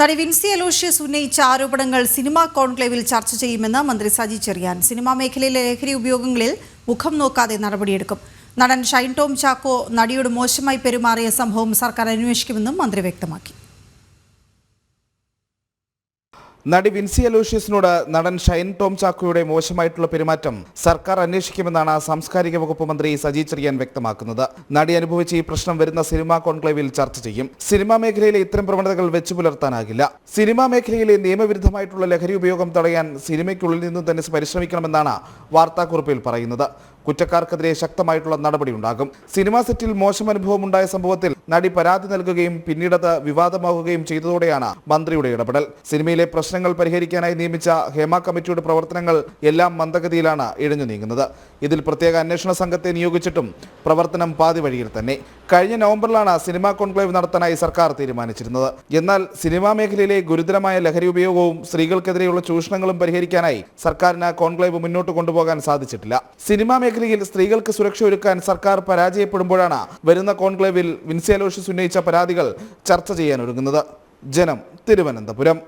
നടി വിൻസി അലോഷ്യസ് ഉന്നയിച്ച ആരോപണങ്ങൾ സിനിമാ കോൺക്ലേവിൽ ചർച്ച ചെയ്യുമെന്ന് മന്ത്രി സജി ചെറിയാൻ. സിനിമാ മേഖലയിലെ ലഹരി ഉപയോഗങ്ങളിൽ മുഖം നോക്കാതെ നടപടിയെടുക്കും. നടൻ ഷൈൻ ടോം ചാക്കോ നടിയോട് മോശമായി പെരുമാറിയ സംഭവം സർക്കാർ അന്വേഷിക്കുമെന്നും മന്ത്രി വ്യക്തമാക്കി. നടി വിൻസി അലോഷ്യസിനോട് നടൻ ഷൈൻ ടോം ചാക്കോയുടെ മോശമായിട്ടുള്ള പെരുമാറ്റം സർക്കാർ അന്വേഷിക്കുമെന്നാണ് സാംസ്കാരിക വകുപ്പ് മന്ത്രി സജി ചെറിയാൻ വ്യക്തമാക്കുന്നത്. നടി അനുഭവിച്ച ഈ പ്രശ്നം വരുന്ന സിനിമാ കോൺക്ലേവിൽ ചർച്ച ചെയ്യും. സിനിമാ മേഖലയിലെ ഇത്തരം പ്രവണതകൾ വെച്ചു പുലർത്താനാകില്ല. സിനിമാ മേഖലയിലെ നിയമവിരുദ്ധമായിട്ടുള്ള ലഹരി ഉപയോഗം തടയാൻ സിനിമയ്ക്കുള്ളിൽ നിന്നും തന്നെ പരിശ്രമിക്കണമെന്നാണ് വാർത്താക്കുറിപ്പിൽ പറയുന്നത്. കുറ്റക്കാർക്കെതിരെ ശക്തമായിട്ടുള്ള നടപടിയുണ്ടാകും. സിനിമാ സെറ്റിൽ മോശം അനുഭവം ഉണ്ടായ സംഭവത്തിൽ നടി പരാതി നൽകുകയും പിന്നീടത് വിവാദമാവുകയും ചെയ്തതോടെയാണ് മന്ത്രിയുടെ ഇടപെടൽ. സിനിമയിലെ പ്രശ്നങ്ങൾ പരിഹരിക്കാനായി നിയമിച്ച ഹേമ കമ്മിറ്റിയുടെ പ്രവർത്തനങ്ങൾ എല്ലാം മന്ദഗതിയിലാണ് ഇഴഞ്ഞു നീങ്ങുന്നത്. ഇതിൽ പ്രത്യേക അന്വേഷണ സംഘത്തെ നിയോഗിച്ചിട്ടും പ്രവർത്തനം പാതി വഴിയിൽ തന്നെ. കഴിഞ്ഞ നവംബറിലാണ് സിനിമാ കോൺക്ലേവ് നടത്താനായി സർക്കാർ തീരുമാനിച്ചിരുന്നത്. എന്നാൽ സിനിമാ മേഖലയിലെ ഗുരുതരമായ ലഹരി ഉപയോഗവും സ്ത്രീകൾക്കെതിരെയുള്ള ചൂഷണങ്ങളും പരിഹരിക്കാനായി സർക്കാരിന് കോൺക്ലേവ് മുന്നോട്ട് കൊണ്ടുപോകാൻ സാധിച്ചിട്ടില്ല. സിനിമാ മേഖലയിൽ സ്ത്രീകൾക്ക് സുരക്ഷ ഒരുക്കാൻ സർക്കാർ പരാജയപ്പെടുമ്പോഴാണ് വരുന്ന കോൺക്ലേവിൽ വിൻസിയലോഷ്യസ് ഉന്നയിച്ച പരാതികൾ ചർച്ച ചെയ്യാനൊരുങ്ങുന്നത്. ജനം തിരുവനന്തപുരം.